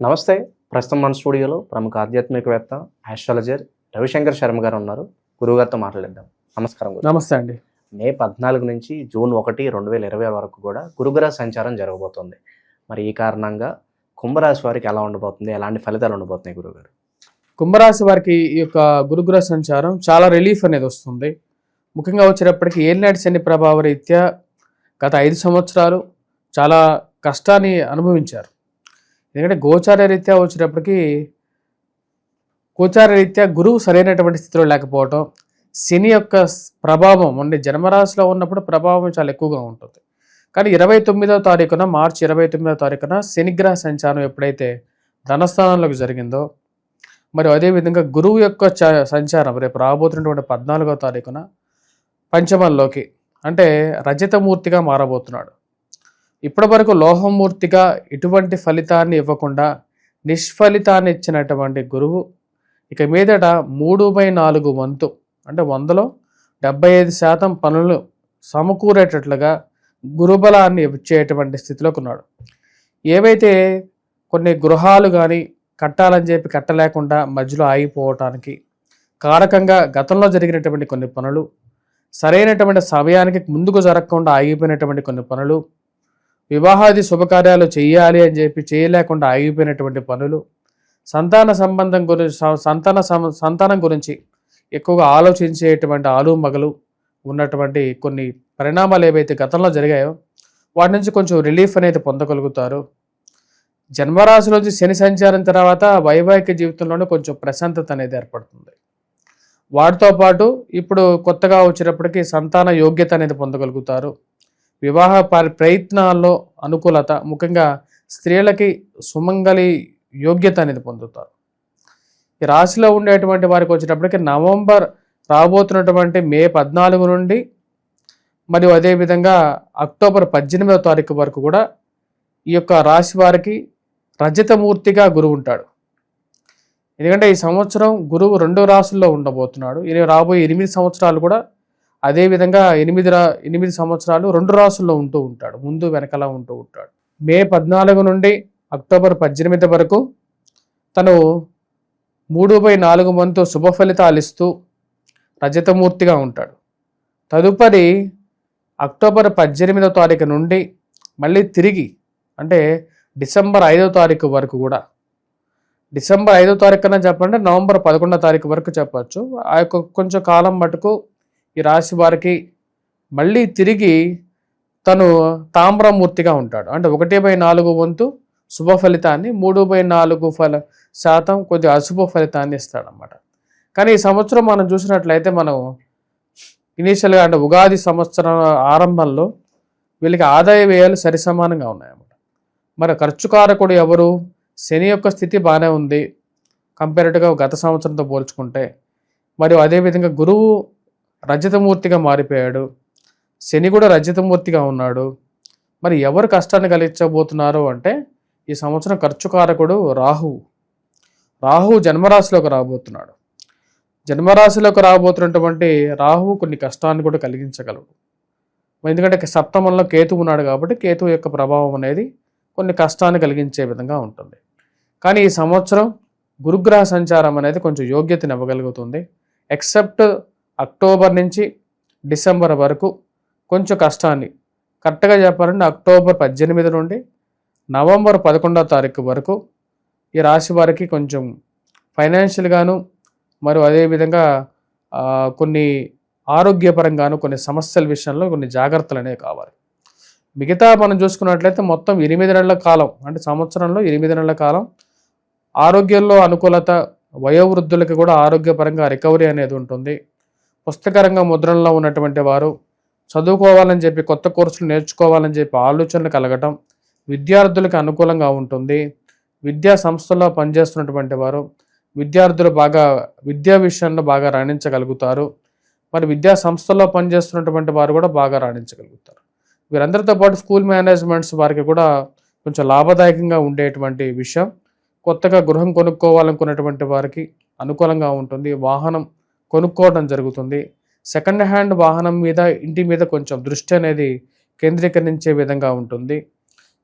నమస్తే. ప్రస్తుతం మన స్టూడియోలో ప్రముఖ ఆధ్యాత్మికవేత్త ఆస్ట్రాలజర్ రవిశంకర్ శర్మ గారు ఉన్నారు. గురువుగారితో మాట్లాడిద్దాం. నమస్కారం నమస్తే అండి. మే పద్నాలుగు నుంచి జూన్ ఒకటి రెండు వేల ఇరవై వరకు కూడా గురుగ్రహ సంచారం జరగబోతోంది. మరి ఈ కారణంగా కుంభరాశి వారికి ఎలా ఉండబోతుంది? ఎలాంటి ఫలితాలు ఉండబోతున్నాయి గురుగారు కుంభరాశి వారికి ఈ యొక్క గురుగ్రహ సంచారం చాలా రిలీఫ్ అనేది వస్తుంది. ముఖ్యంగా వచ్చేటప్పటికి ఏలినాటి శని ప్రభావ రీత్యా గత ఐదు సంవత్సరాలు చాలా కష్టాన్ని అనుభవించారు. ఎందుకంటే గోచార రీత్యా వచ్చినప్పటికీ గోచార రీత్యా గురువు సరైనటువంటి స్థితిలో లేకపోవటం శని యొక్క ప్రభావం అంటే జన్మరాశిలో ఉన్నప్పుడు ప్రభావం చాలా ఎక్కువగా ఉంటుంది. కానీ ఇరవై తొమ్మిదో తారీఖున మార్చి ఇరవై తొమ్మిదో తారీఖున శనిగ్రహ సంచారం ఎప్పుడైతే ధనస్థానంలోకి జరిగిందో మరి అదేవిధంగా గురువు యొక్క సంచారం రేపు రాబోతున్నటువంటి పద్నాలుగో తారీఖున పంచమంలోకి అంటే రజతమూర్తిగా మారబోతున్నాడు. ఇప్పటివరకు లోహమూర్తిగా ఎటువంటి ఫలితాన్ని ఇవ్వకుండా నిష్ఫలితాన్ని ఇచ్చినటువంటి గురువు ఇక మీదట మూడు బై నాలుగు వంతు అంటే వందలో డెబ్బై ఐదు శాతం పనులు సమకూరేటట్లుగా గురుబలాన్ని ఇచ్చేటువంటి స్థితిలోకి ఉన్నాడు. ఏవైతే కొన్ని గృహాలు కానీ కట్టాలని చెప్పి కట్టలేకుండా మధ్యలో ఆగిపోవటానికి కారకంగా గతంలో జరిగినటువంటి కొన్ని పనులు సరైనటువంటి సమయానికి ముందుకు జరగకుండా ఆగిపోయినటువంటి కొన్ని పనులు వివాహాది శుభకార్యాలు చేయాలి అని చెప్పి చేయలేకుండా ఆగిపోయినటువంటి పనులు సంతాన సంబంధం గురించి సంతాన సం- సంతానం గురించి ఎక్కువగా ఆలోచించేటువంటి ఆలు మగలు ఉన్నటువంటి కొన్ని పరిణామాలు ఏవైతే గతంలో జరిగాయో వాటి నుంచి కొంచెం రిలీఫ్ అనేది పొందగలుగుతారు. జన్మరాశిలోంచి శని సంచారం తర్వాత వైవాహిక జీవితంలోనే కొంచెం ప్రశాంతత అనేది ఏర్పడుతుంది. వాటితో పాటు ఇప్పుడు కొత్తగా వచ్చినప్పటికీ సంతాన యోగ్యత అనేది పొందగలుగుతారు. వివాహ పరి- ప్రయత్నాల్లో అనుకూలత ముఖ్యంగా స్త్రీలకి సుమంగళి యోగ్యత అనేది పొందుతారు. ఈ రాశిలో ఉండేటువంటి వారికి వచ్చేటప్పటికి నవంబర్ రాబోతున్నటువంటి మే పద్నాలుగు నుండి మరియు అదేవిధంగా అక్టోబర్ పద్దెనిమిదవ తారీఖు వరకు కూడా ఈ యొక్క రాశి వారికి రజతమూర్తిగా గురువు ఉంటాడు. ఎందుకంటే ఈ సంవత్సరం గురువు రెండు రాసుల్లో ఉండబోతున్నాడు. ఇది రాబోయే ఎనిమిది సంవత్సరాలు కూడా అదే విధంగా ఎనిమిది రా ఎనిమిది సంవత్సరాలు రెండు రాసుల్లో ఉంటూ ఉంటాడు ముందు వెనకాల ఉంటూ ఉంటాడు. మే పద్నాలుగు నుండి అక్టోబర్ పద్దెనిమిది వరకు తను మూడు బై నాలుగు వంతు శుభ ఫలితాలు ఇస్తూ రజతమూర్తిగా ఉంటాడు. తదుపరి అక్టోబర్ పద్దెనిమిదో తారీఖు నుండి మళ్ళీ తిరిగి అంటే డిసెంబర్ ఐదో తారీఖు వరకు కూడా. డిసెంబర్ ఐదో తారీఖు కన్నా చెప్పండి నవంబర్ పదకొండో తారీఖు వరకు చెప్పచ్చు. ఆ యొక్క కొంచెం కాలం మటుకు ఈ రాశి వారికి మళ్ళీ తిరిగి తను తామ్రమూర్తిగా ఉంటాడు. అంటే ఒకటి బై నాలుగు వంతు శుభ ఫలితాన్ని మూడు బై నాలుగు ఫల శాతం కొద్దిగా అశుభ ఫలితాన్ని ఇస్తాడనమాట కానీ ఈ సంవత్సరం మనం చూసినట్లయితే మనం ఇనీషియల్గా అంటే ఉగాది సంవత్సరం ఆరంభంలో వీళ్ళకి ఆదాయ వ్యయాలు సరిసమానంగా ఉన్నాయన్నమాట. మరి ఖర్చుకారకుడు ఎవరు? శని యొక్క స్థితి బాగానే ఉంది. కంపేరేటివ్గా గత సంవత్సరంతో పోల్చుకుంటే. మరియు అదేవిధంగా గురువు రజతమూర్తిగా మారిపోయాడు. శని కూడా రజతమూర్తిగా ఉన్నాడు. మరి ఎవరు కష్టాన్ని కలిగించబోతున్నారు అంటే ఈ సంవత్సరం ఖర్చుకారకుడు రాహువు. రాహు జన్మరాశిలోకి రాబోతున్నాడు. జన్మరాశిలోకి రాబోతున్నటువంటి రాహువు కొన్ని కష్టాన్ని కూడా కలిగించగలడు. ఎందుకంటే సప్తమంలో కేతు ఉన్నాడు కాబట్టి కేతు యొక్క ప్రభావం అనేది కొన్ని కష్టాన్ని కలిగించే విధంగా ఉంటుంది. కానీ ఈ సంవత్సరం గురుగ్రహ సంచారం అనేది కొంచెం యోగ్యతను ఇవ్వగలుగుతుంది. ఎక్సెప్ట్ అక్టోబర్ నుంచి డిసెంబర్ వరకు కొంచెం కష్టాన్ని. కరెక్ట్గా చెప్పాలంటే అక్టోబర్ పద్దెనిమిది నుండి నవంబర్ పదకొండవ తారీఖు వరకు ఈ రాశి వారికి కొంచెం ఫైనాన్షియల్గాను మరియు అదేవిధంగా కొన్ని ఆరోగ్యపరంగాను కొన్ని సమస్యల విషయంలో కొన్ని జాగ్రత్తలు అనేవి కావాలి. మిగతా మనం చూసుకున్నట్లయితే మొత్తం ఎనిమిది నెలల కాలం అంటే సంవత్సరంలో ఎనిమిది నెలల కాలం ఆరోగ్యంలో అనుకూలత వయోవృద్ధులకి కూడా ఆరోగ్యపరంగా రికవరీ అనేది ఉంటుంది. పుస్తకరంగ ముద్రణలో ఉన్నటువంటి వారు చదువుకోవాలని చెప్పి కొత్త కోర్సులు నేర్చుకోవాలని చెప్పి ఆలోచనలు కలగటం విద్యార్థులకు అనుకూలంగా ఉంటుంది. విద్యా సంస్థల్లో పనిచేస్తున్నటువంటి వారు విద్యార్థులు బాగా విద్యా విషయంలో బాగా రాణించగలుగుతారు. మరి విద్యా సంస్థల్లో పనిచేస్తున్నటువంటి వారు కూడా బాగా రాణించగలుగుతారు. వీరందరితో పాటు స్కూల్ మేనేజ్మెంట్స్ వారికి కూడా కొంచెం లాభదాయకంగా ఉండేటువంటి విషయం. కొత్తగా గృహం కొనుక్కోవాలనుకున్నటువంటి వారికి అనుకూలంగా ఉంటుంది. వాహనం కొనుక్కోవడం జరుగుతుంది. సెకండ్ హ్యాండ్ వాహనం మీద ఇంటి మీద కొంచెం దృష్టి అనేది కేంద్రీకరించే విధంగా ఉంటుంది.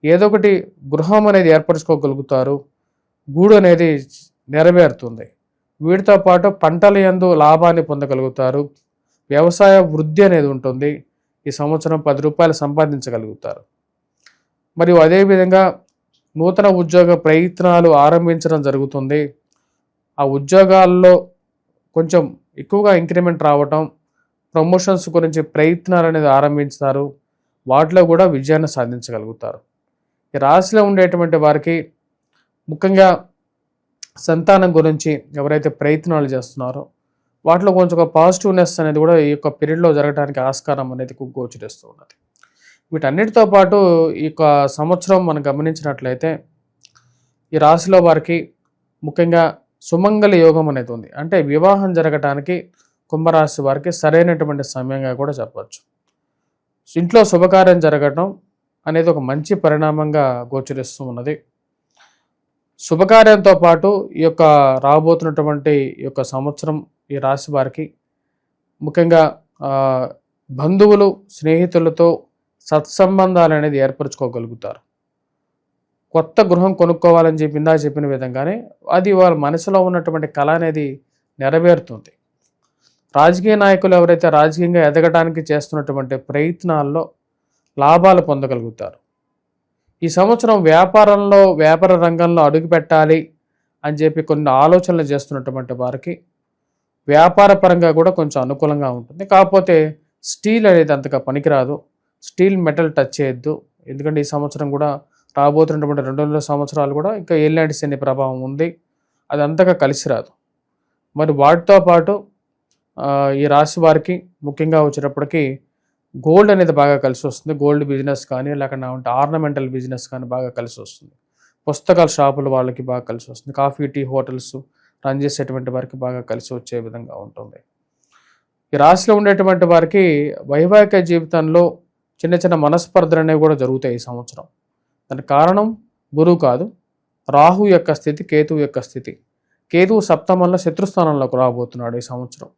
ఏదో ఒకటి గృహం అనేది ఏర్పరచుకోగలుగుతారు. గూడు అనేది నెరవేరుతుంది. వీటితో పాటు పంటల యందు లాభాన్ని పొందగలుగుతారు. వ్యవసాయ వృద్ధి అనేది ఉంటుంది. ఈ సంవత్సరం పది రూపాయలు సంపాదించగలుగుతారు. మరియు అదేవిధంగా నూతన ఉద్యోగ ప్రయత్నాలు ఆరంభించడం జరుగుతుంది. ఆ ఉద్యోగాల్లో కొంచెం ఎక్కువగా ఇంక్రిమెంట్ రావటం ప్రమోషన్స్ గురించి ప్రయత్నాలు అనేది ఆరంభించుతారు వాటిలో కూడా విజయాన్ని సాధించగలుగుతారు. ఈ రాశిలో ఉండేటువంటి వారికి ముఖ్యంగా సంతానం గురించి ఎవరైతే ప్రయత్నాలు చేస్తున్నారో వాటిలో కొంచెం ఒక పాజిటివ్నెస్ అనేది కూడా ఈ యొక్క పీరియడ్లో జరగడానికి ఆస్కారం అనేది గోచరిస్తూ ఉన్నది. వీటన్నిటితో పాటు ఈ యొక్క సంవత్సరం మనం గమనించినట్లయితే ఈ రాశిలో వారికి ముఖ్యంగా సుమంగళ యోగం అనేది ఉంది. అంటే వివాహం జరగటానికి కుంభరాశి వారికి సరైనటువంటి సమయంగా కూడా చెప్పవచ్చు. ఇంట్లో శుభకార్యం జరగటం అనేది ఒక మంచి పరిణామంగా గోచరిస్తూ ఉన్నది. శుభకార్యంతో పాటు ఈ యొక్క రాబోతున్నటువంటి ఈ యొక్క సంవత్సరం ఈ రాశి వారికి ముఖ్యంగా బంధువులు స్నేహితులతో సత్సంబంధాలు అనేది ఏర్పరచుకోగలుగుతారు. కొత్త గృహం కొనుక్కోవాలని చెప్పి ఇందా చెప్పిన విధంగానే అది వాళ్ళ మనసులో ఉన్నటువంటి కళ అనేది నెరవేరుతుంది. రాజకీయ నాయకులు ఎవరైతే రాజకీయంగా ఎదగడానికి చేస్తున్నటువంటి ప్రయత్నాల్లో లాభాలు పొందగలుగుతారు. ఈ సంవత్సరం వ్యాపారంలో వ్యాపార రంగంలో అడుగు పెట్టాలి అని చెప్పి కొన్ని ఆలోచనలు చేస్తున్నటువంటి వారికి వ్యాపార పరంగా కూడా కొంచెం అనుకూలంగా ఉంటుంది. కాకపోతే స్టీల్ అనేది అంతగా పనికిరాదు. స్టీల్ మెటల్ టచ్ చేయొద్దు. ఎందుకంటే ఈ సంవత్సరం కూడా రాబోతున్నటువంటి రెండు వందల సంవత్సరాలు కూడా ఇంకా ఏలినాటి శని ప్రభావం ఉంది. అది అంతగా కలిసి రాదు. మరి వాటితో పాటు ఈ రాశి వారికి ముఖ్యంగా వచ్చేటప్పటికి గోల్డ్ అనేది బాగా కలిసి వస్తుంది. గోల్డ్ బిజినెస్ కానీ లేకుండా ఉంటే ఆర్నమెంటల్ బిజినెస్ కానీ బాగా కలిసి వస్తుంది. పుస్తకాల షాపుల వాళ్ళకి బాగా కలిసి వస్తుంది. కాఫీ టీ హోటల్స్ రన్ చేసేటువంటి వారికి బాగా కలిసి వచ్చే విధంగా ఉంటుంది. ఈ రాశిలో ఉండేటువంటి వారికి వైవాహిక జీవితంలో చిన్న చిన్న మనస్పర్ధలు అనేవి కూడా జరుగుతాయి ఈ సంవత్సరం. దానికి కారణం గురువు కాదు. రాహు యొక్క స్థితి కేతువు యొక్క స్థితి. కేతువు సప్తమంలో శత్రుస్థానంలోకి రాబోతున్నాడు ఈ సంవత్సరం.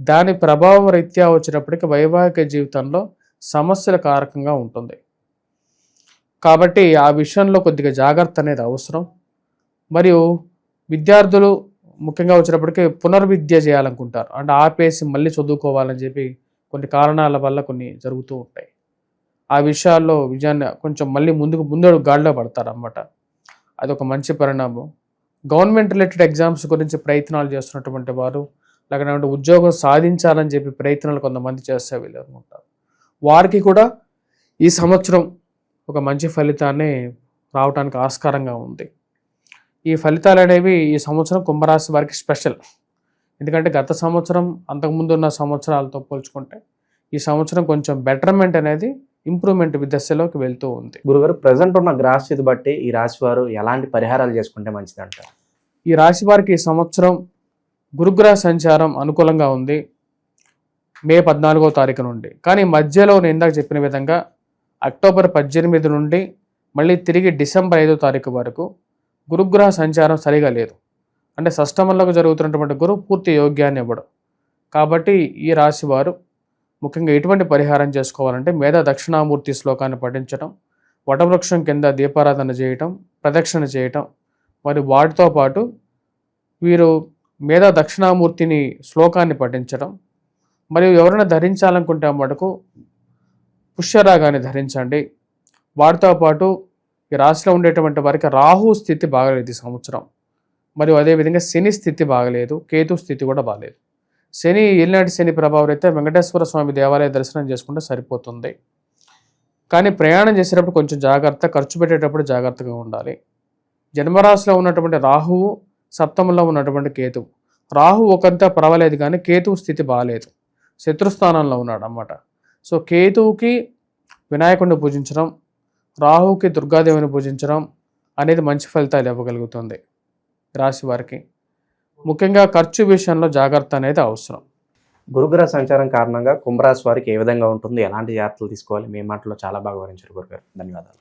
దాని ప్రభావం రీత్యా వచ్చినప్పటికీ వైవాహిక జీవితంలో సమస్యల కారకంగా ఉంటుంది. కాబట్టి ఆ విషయంలో కొద్దిగా జాగ్రత్త అనేది అవసరం. మరియు విద్యార్థులు ముఖ్యంగా వచ్చినప్పటికీ పునర్విద్య చేయాలనుకుంటారు. అంటే ఆపేసి మళ్ళీ చదువుకోవాలని చెప్పి కొన్ని కారణాల వల్ల కొన్ని జరుగుతూ ఉంటాయి. ఆ విషయాల్లో విజయాన్ని కొంచెం మళ్ళీ ముందుకు ముందడు గాడిలో పడతారు అన్నమాట అదొక మంచి పరిణామం. గవర్నమెంట్ రిలేటెడ్ ఎగ్జామ్స్ గురించి ప్రయత్నాలు చేస్తున్నటువంటి వారు లేకపోతే ఉద్యోగం సాధించాలని చెప్పి ప్రయత్నాలు కొంతమంది చేస్తే వీళ్ళు అనుకుంటారు వారికి కూడా ఈ సంవత్సరం ఒక మంచి ఫలితాన్ని రావడానికి ఆస్కారంగా ఉంది. ఈ ఫలితాలు అనేవి ఈ సంవత్సరం కుంభరాశి వారికి స్పెషల్. ఎందుకంటే గత సంవత్సరం అంతకుముందు ఉన్న సంవత్సరాలతో పోల్చుకుంటే ఈ సంవత్సరం కొంచెం బెటర్మెంట్ అనేది ఇంప్రూవ్మెంట్ దశలోకి వెళ్తూ ఉంది. గురుగారు ప్రజెంట్ ఉన్న గ్రాస్ స్థితి బట్టి ఈ రాశి వారు ఎలాంటి పరిహారాలు చేసుకుంటే మంచిది అంటారు ఈ రాశి వారికి ఈ సంవత్సరం గురుగ్రహ సంచారం అనుకూలంగా ఉంది. మే పద్నాలుగో తారీఖు నుండి. కానీ మధ్యలో నేను ఇందాక చెప్పిన విధంగా అక్టోబర్ పద్దెనిమిది నుండి మళ్ళీ తిరిగి డిసెంబర్ ఐదో తారీఖు వరకు గురుగ్రహ సంచారం సరిగా లేదు. అంటే షష్టమంలోకి జరుగుతున్నటువంటి గురువు పూర్తి యోగ్యాన్ని ఇవ్వడం. కాబట్టి ఈ రాశి వారు ముఖ్యంగా ఎటువంటి పరిహారం చేసుకోవాలంటే మేధ దక్షిణామూర్తి శ్లోకాన్ని పఠించడం వటవృక్షం కింద దీపారాధన చేయటం ప్రదక్షిణ చేయటం మరి వాటితో పాటు వీరు మేధా దక్షిణామూర్తిని శ్లోకాన్ని పఠించడం మరియు ఎవరైనా ధరించాలనుకుంటే మటుకు పుష్యరాగాన్ని ధరించండి. వాటితో పాటు ఈ రాశిలో ఉండేటువంటి వారికి రాహు స్థితి బాగలేదు ఈ సంవత్సరం. మరియు అదేవిధంగా శని స్థితి బాగలేదు కేతు స్థితి కూడా బాగలేదు. శని ఏలినాటి శని ప్రభావం అయితే వెంకటేశ్వర స్వామి దేవాలయ దర్శనం చేసుకుంటే సరిపోతుంది. కానీ ప్రయాణం చేసేటప్పుడు కొంచెం జాగ్రత్త ఖర్చు పెట్టేటప్పుడు జాగ్రత్తగా ఉండాలి. జన్మరాశిలో ఉన్నటువంటి రాహువు సప్తమంలో ఉన్నటువంటి కేతువు. రాహు ఒకంతా పర్వాలేదు కానీ కేతువు స్థితి బాగాలేదు శత్రుస్థానంలో ఉన్నాడు అన్నమాట. సో కేతువుకి వినాయకుడిని పూజించడం రాహుకి దుర్గాదేవిని పూజించడం అనేది మంచి ఫలితాలు ఇవ్వగలుగుతుంది రాశి వారికి. ముఖ్యంగా ఖర్చు విషయంలో జాగ్రత్త అనేది అవసరం. గురుగ్రహ సంచారం కారణంగా కుంభరాశి వారికి ఏ విధంగా ఉంటుంది? ఎలాంటి జాగ్రత్తలు తీసుకోవాలి? మీ మాటలో చాలా బాగా వివరించారు గురుగారు. ధన్యవాదాలు.